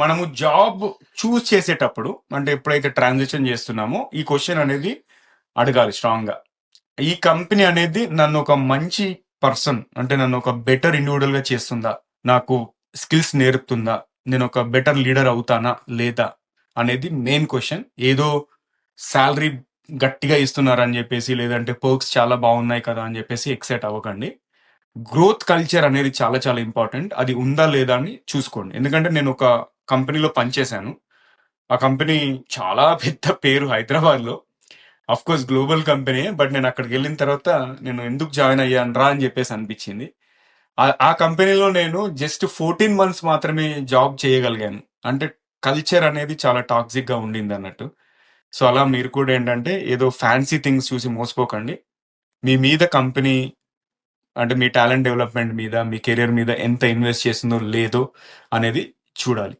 మనము జాబ్ చూస్ చేసేటప్పుడు అంటే ఎప్పుడైతే ట్రాన్సాక్షన్ చేస్తున్నామో ఈ క్వశ్చన్ అనేది అడగాలి స్ట్రాంగ్గా. ఈ కంపెనీ అనేది నన్ను ఒక మంచి పర్సన్ అంటే నన్ను ఒక బెటర్ ఇండివిజువల్గా చేస్తుందా నాకు స్కిల్స్ నేర్పుతుందా నేను ఒక బెటర్ లీడర్ అవుతానా లేదా అనేది మెయిన్ క్వశ్చన్. ఏదో శాలరీ గట్టిగా ఇస్తున్నారని చెప్పేసి లేదంటే పర్క్స్ చాలా బాగున్నాయి కదా అని చెప్పేసి ఎక్సైట్ అవ్వకండి. గ్రోత్ కల్చర్ అనేది చాలా చాలా ఇంపార్టెంట్. అది ఉందా లేదా అని చూసుకోండి. ఎందుకంటే నేను ఒక కంపెనీలో పనిచేశాను. ఆ కంపెనీ చాలా పెద్ద పేరు హైదరాబాద్లో. Of course course global company but నేను అక్కడికి వెళ్ళిన తర్వాత నేను ఎందుకు జాయిన్ అయ్యాను రా అని చెప్పేసి అనిపించింది. ఆ- ఆ కంపెనీలో నేను జస్ట్ ఫోర్టీన్ మంత్స్ మాత్రమే జాబ్ చేయగలిగాను. అంటే కల్చర్ అనేది చాలా టాక్సిక్గా ఉండింది అన్నట్టు. సో అలా మీరు కూడా ఏంటంటే ఏదో ఫ్యాన్సీ థింగ్స్ చూసి మోసపోకండి. మీ మీద కంపెనీ అంటే మీ టాలెంట్ డెవలప్మెంట్ మీద మీ కెరియర్ మీద ఎంత ఇన్వెస్ట్ చేస్తుందో లేదో అనేది చూడాలి.